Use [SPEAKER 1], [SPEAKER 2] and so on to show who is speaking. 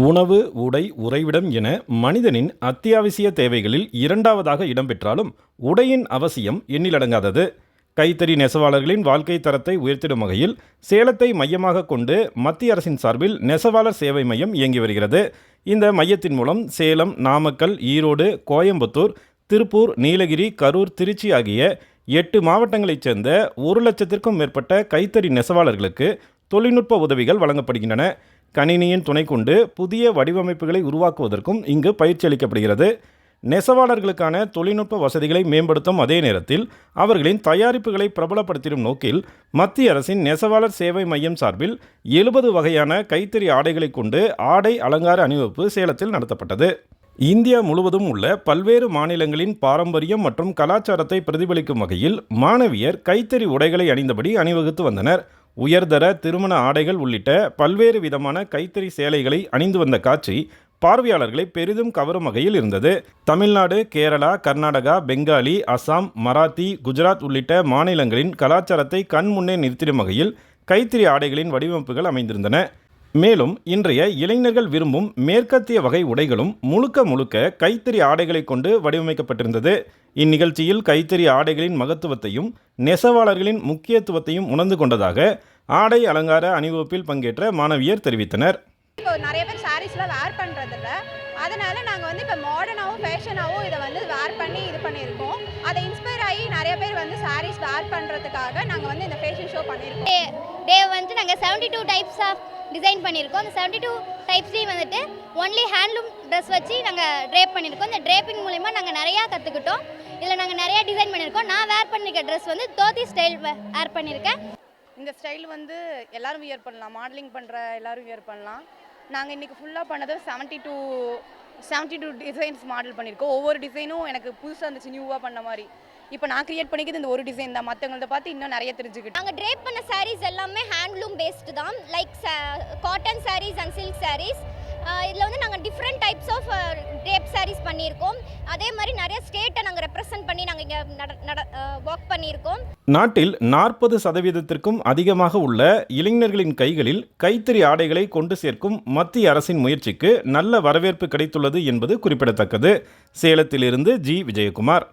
[SPEAKER 1] உணவு உடை உறைவிடம் என மனிதனின் அத்தியாவசிய தேவைகளில் இரண்டாவதாக இடம்பெற்றாலும் உடையின் அவசியம் எண்ணிலடங்காதது கைத்தறி நெசவாளர்களின் வாழ்க்கை தரத்தை உயர்த்திடும் வகையில் சேலத்தை மையமாக கொண்டு மத்திய அரசின் சார்பில் நெசவாளர் சேவை மையம் இயங்கி வருகிறது. இந்த மையத்தின் மூலம் சேலம் நாமக்கல் ஈரோடு கோயம்புத்தூர் திருப்பூர் நீலகிரி கரூர் திருச்சி ஆகிய எட்டு மாவட்டங்களைச் சேர்ந்த ஒரு லட்சத்திற்கும் மேற்பட்ட கைத்தறி நெசவாளர்களுக்கு தொழில்நுட்ப உதவிகள் வழங்கப்படுகின்றன. கணினியின் துணை கொண்டு புதிய வடிவமைப்புகளை உருவாக்குவதற்கும் இங்கு பயிற்சி அளிக்கப்படுகிறது. நெசவாளர்களுக்கான தொழில்நுட்ப வசதிகளை மேம்படுத்தும் அதே நேரத்தில் அவர்களின் தயாரிப்புகளை பிரபலப்படுத்திடும் நோக்கில் மத்திய அரசின் நெசவாளர் சேவை மையம் சார்பில் எழுபது வகையான கைத்தறி ஆடைகளை கொண்டு ஆடை அலங்கார அணிவகுப்பு சேலத்தில் நடத்தப்பட்டது. இந்தியா முழுவதும் உள்ள பல்வேறு மாநிலங்களின் பாரம்பரியம் மற்றும் கலாச்சாரத்தை பிரதிபலிக்கும் வகையில் மாணவியர் கைத்தறி உடைகளை அணிந்தபடி அணிவகுத்து வந்தனர். உயர்தர திருமண ஆடைகள் உள்ளிட்ட பல்வேறு விதமான கைத்தறி சேலைகளை அணிந்து வந்த காட்சி பார்வையாளர்களை பெரிதும் கவரும் வகையில் இருந்தது. தமிழ்நாடு கேரளா கர்நாடகா பெங்காலி அசாம் மராத்தி குஜராத் உள்ளிட்ட மாநிலங்களின் கலாச்சாரத்தை கண் முன்னே நிறுத்திடும் வகையில் கைத்தறி ஆடைகளின் வடிவமைப்புகள் அமைந்திருந்தன. மேலும் இன்றைய இளைஞர்கள் விரும்பும் மேற்கத்திய வகை உடைகளும் முழுக்க முழுக்க கைத்தறி ஆடைகளை கொண்டு வடிவமைக்கப்பட்டிருந்தது. இந்நிகழ்ச்சியில் கைத்தறி ஆடைகளின் மகத்துவத்தையும் நெசவாளர்களின் முக்கியத்துவத்தையும் உணர்ந்து கொண்டதாக ஆடை அலங்கார அணிவகுப்பில் பங்கேற்ற மாணவியர் தெரிவித்தனர்.
[SPEAKER 2] இப்போ நிறைய பேர் சாரீஸ்லாம் வேர் பண்ணுறதில்ல அதனால நாங்கள் வந்து இப்போ மாடர்னாகவும் ஃபேஷனாகவும் இதை வந்து வேர் பண்ணி இது பண்ணியிருக்கோம். அதை இன்ஸ்பயர் ஆகி நிறைய பேர் வந்து சாரீஸ் வேர் பண்ணுறதுக்காக நாங்கள் வந்து இந்த ஃபேஷன் ஷோ பண்ணியிருக்கோம்.
[SPEAKER 3] டே வந்து நாங்கள் seventy two types of design பண்ணியிருக்கோம். அந்த செவன்ட்டி டூ டைப்ஸ்லேயும் வந்துட்டு ஒன்லி ஹேண்ட்லூம் ட்ரெஸ் வச்சு நாங்கள் ட்ரேப் பண்ணியிருக்கோம். இந்த ட்ரேப்பிங் மூலிமா நாங்கள் நிறையா கற்றுக்கிட்டோம் இதில் நாங்கள் நிறையா டிசைன் பண்ணியிருக்கோம். நான் வேர் பண்ணியிருக்க ட்ரெஸ் வந்து தோத்தி ஸ்டைல் வேர் பண்ணியிருக்கேன்.
[SPEAKER 4] இந்த ஸ்டைல் வந்து எல்லோரும் வியர் பண்ணலாம். மாடலிங் பண்ணுற எல்லோரும் வியர் பண்ணலாம். நாங்கள் இன்றைக்கி ஃபுல்லாக பண்ணது seventy two seventy two designs model பண்ணியிருக்கோம். ஒவ்வொரு டிசைனும் எனக்கு புதுசாக இருந்துச்சு நியூவாக பண்ண மாதிரி. இப்போ நான் கிரியேட் பண்ணிக்கிறது இந்த ஒரு டிசைன் தான். மற்றவங்கள்ட்ட பார்த்து இன்னும் நிறைய தெரிஞ்சுக்கிட்டேன்
[SPEAKER 3] நாங்கள் ட்ரேப் பண்ண sarees எல்லாமே ஹேண்ட்லூம் பேஸ்டு தான். Like cotton sarees and silk sarees. இதில் வந்து நாங்கள் different types of drape sarees பண்ணியிருக்கோம். அதே மாதிரி நிறைய ஸ்டேட்டை நாங்கள் ரெப்ரசன்ட் பண்ணி நாங்கள் இங்கே நட நட ஒர்க் பண்ணியிருக்கோம்.
[SPEAKER 1] நாட்டில் நாற்பது சதவீதத்திற்கும் அதிகமாக உள்ள இளைஞர்களின் கைகளில் கைத்தறி ஆடைகளை கொண்டு சேர்க்கும் மத்திய அரசின் முயற்சிக்கு நல்ல வரவேற்பு கிடைத்துள்ளது என்பது குறிப்பிடத்தக்கது. சேலத்திலிருந்து ஜி. விஜயகுமார்.